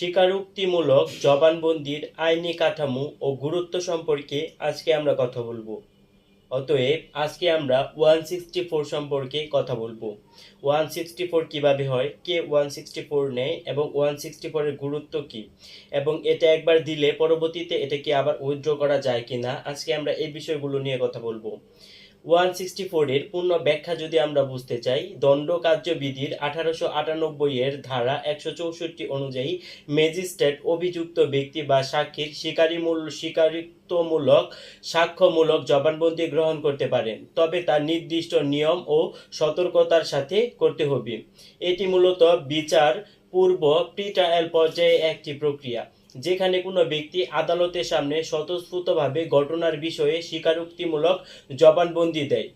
স্বীকারোক্তিমূলক জবানবন্দির আইনি কাঠামো ও গুরুত্ব সম্পর্কে আজকে আমরা কথা বলব। অতএব আজকে আমরা ওয়ান সিক্সটি ফোর সম্পর্কে কথা বলব। ওয়ান সিক্সটি ফোর কীভাবে হয়? কে ওয়ান সিক্সটি ফোর নেয় এবং ওয়ান সিক্সটি ফোরের গুরুত্ব কী? এবং এটা একবার দিলে পরবর্তীতে এটাকে আবার উইথড্র করা যায় কি না আজকে আমরা এই বিষয়গুলো নিয়ে কথা বলব। ওয়ান সিক্সটি ফোরের পূর্ণ ব্যাখ্যা যদি আমরা বুঝতে চাই দণ্ড কার্যবিধির আঠারোশো আটানব্বই এর ধারা একশো চৌষট্টি অনুযায়ী ম্যাজিস্ট্রেট, অভিযুক্ত ব্যক্তি বা সাক্ষীর স্বীকারিমূল স্বীকারিত্বমূলক সাক্ষ্যমূলক জবানবন্দি গ্রহণ করতে পারেন। তবে তার নির্দিষ্ট নিয়ম ও সতর্কতার সাথে করতে হবে। এটি মূলত বিচার পূর্ব প্রি ট্রায়াল পর্যায়ে একটি প্রক্রিয়া। যেখানে কোনো ব্যক্তি আদালতের সামনে স্বতঃস্ফূর্তভাবে ঘটনার বিষয়ে স্বীকারোক্তিমূলক জবানবন্দি দেয়।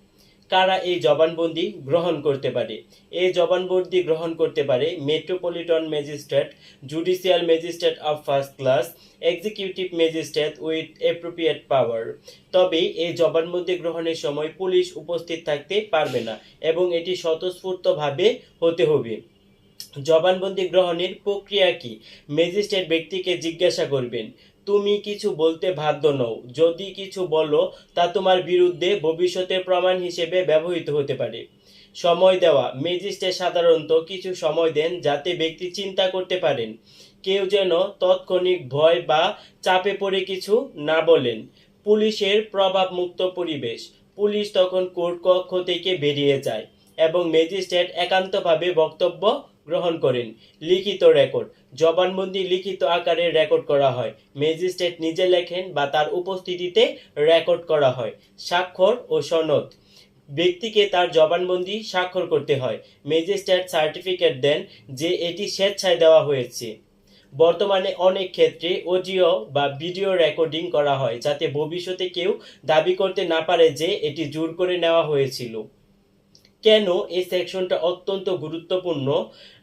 কারা এই জবানবন্দি গ্রহণ করতে পারে? এই জবানবন্দি গ্রহণ করতে পারে metropolitan magistrate, judicial magistrate of first class, executive magistrate with appropriate power. তবে এই জবানবন্দি গ্রহণের সময় পুলিশ উপস্থিত থাকতে পারবে না এবং এটি স্বতঃস্ফূর্তভাবে হতে হবে। জবানবন্দি গ্রহণের প্রক্রিয়া কি? ম্যাজিস্ট্রেট ব্যক্তিকে জিজ্ঞাসা করবেন, তুমি কিছু বলতে বাধ্য নও। যদি কিছু বলো, তা তোমার বিরুদ্ধে ভবিষ্যতে প্রমাণ হিসেবে ব্যবহৃত হতে পারে। সময় দেওয়া। ম্যাজিস্ট্রেট সাধারণত কিছু সময় দেন যাতে ব্যক্তি চিন্তা করতে পারেন। কেউ যেন তৎক্ষণিক ভয় বা চাপে পড়ে কিছু না বলেন। পুলিশের প্রভাবমুক্ত পরিবেশ। পুলিশ তখন কোর্ট কক্ষ থেকে বেরিয়ে যায় এবং ম্যাজিস্ট্রেট একান্তভাবে বক্তব্য গ্রহণ করেন। লিখিত রেকর্ড। জবানবন্দি লিখিত আকারে রেকর্ড করা হয়। ম্যাজিস্ট্রেট নিজে লেখেন বা তার উপস্থিতিতে রেকর্ড করা হয়। স্বাক্ষর ও সনদ। ব্যক্তিকে তার জবানবন্দি স্বাক্ষর করতে হয়। ম্যাজিস্ট্রেট সার্টিফিকেট দেন যে এটি স্বেচ্ছায় দেওয়া হয়েছে। বর্তমানে অনেক ক্ষেত্রে অডিও বা ভিডিও রেকর্ডিং করা হয় যাতে ভবিষ্যতে কেউ দাবি করতে না পারে যে এটি জোর করে নেওয়া হয়েছিল। কেন এই সেকশনটা অত্যন্ত গুরুত্বপূর্ণ?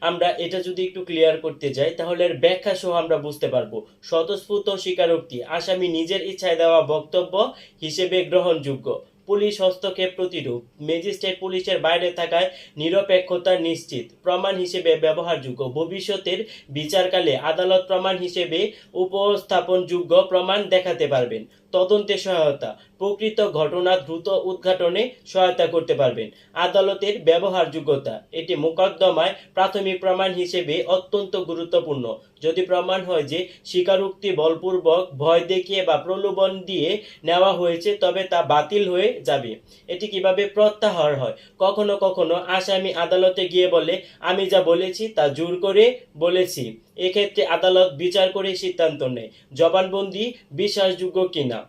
আমরা এটা যদি একটু ক্লিয়ার করতে যাই, তাহলে এর ব্যাখ্যা সহ আমরা বুঝতে পারব। স্বতঃস্ফূর্ত স্বীকারোক্তি, আসামি নিজের ইচ্ছায় দেওয়া বক্তব্য হিসেবে গ্রহণযোগ্য। পুলিশ হস্তক্ষেপ প্রতিরূপ। ম্যাজিস্ট্রেট পুলিশের বাইরে থাকায় নিরপেক্ষতা নিশ্চিত। প্রমাণ হিসেবে ব্যবহারযোগ্য। ভবিষ্যতের বিচারকালে আদালত প্রমাণ হিসেবে উপস্থাপনযোগ্য প্রমাণ দেখাতে পারবেন। তদন্তে সহায়তা। প্রকৃত ঘটনা দ্রুত উদ্ঘাটনে সহায়তা করতে পারবেন। আদালতের ব্যবহারযোগ্যতা। এটি মোকদ্দমায় প্রাথমিক প্রমাণ হিসেবে অত্যন্ত গুরুত্বপূর্ণ। যদি প্রমাণ হয় যে স্বীকারোক্তি বলপূর্বক ভয় দেখিয়ে বা প্রলোভন দিয়ে নেওয়া হয়েছে, তবে তা বাতিল হয়ে যাবে। এটি কীভাবে প্রত্যাহার হয়? কখনো কখনো আসামি আদালতে গিয়ে বলে, আমি যা বলেছি তা জোর করে বলেছি। এক্ষেত্রে আদালত বিচার করে সিদ্ধান্ত নেয়। জবানবন্দি বিশ্বাসযোগ্য কিনা?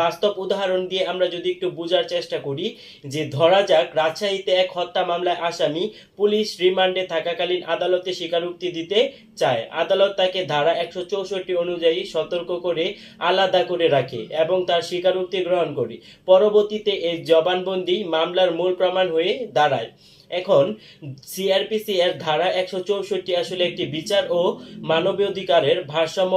বাস্তব উদাহরণ দিয়ে আমরা যদি একটু বোঝার চেষ্টা করি যে ধরা যাক, রাজশাহীতে এক হত্যা মামলায় আসামি পুলিশ রিমান্ডে থাকাকালীন আদালতে স্বীকারোক্তি দিতে চায়। আদালত তাকে ধারা একশো চৌষট্টি অনুযায়ী সতর্ক করে আলাদা করে রাখে এবং তার স্বীকারোক্তি গ্রহণ করে। পরবর্তীতে এই জবানবন্দি মামলার মূল প্রমাণ হয়ে দাঁড়ায়। এখন সিআরপিসি এর ধারা একশো চৌষট্টি আসলে একটি বিচার ও মানবাধিকারের ভারসাম্য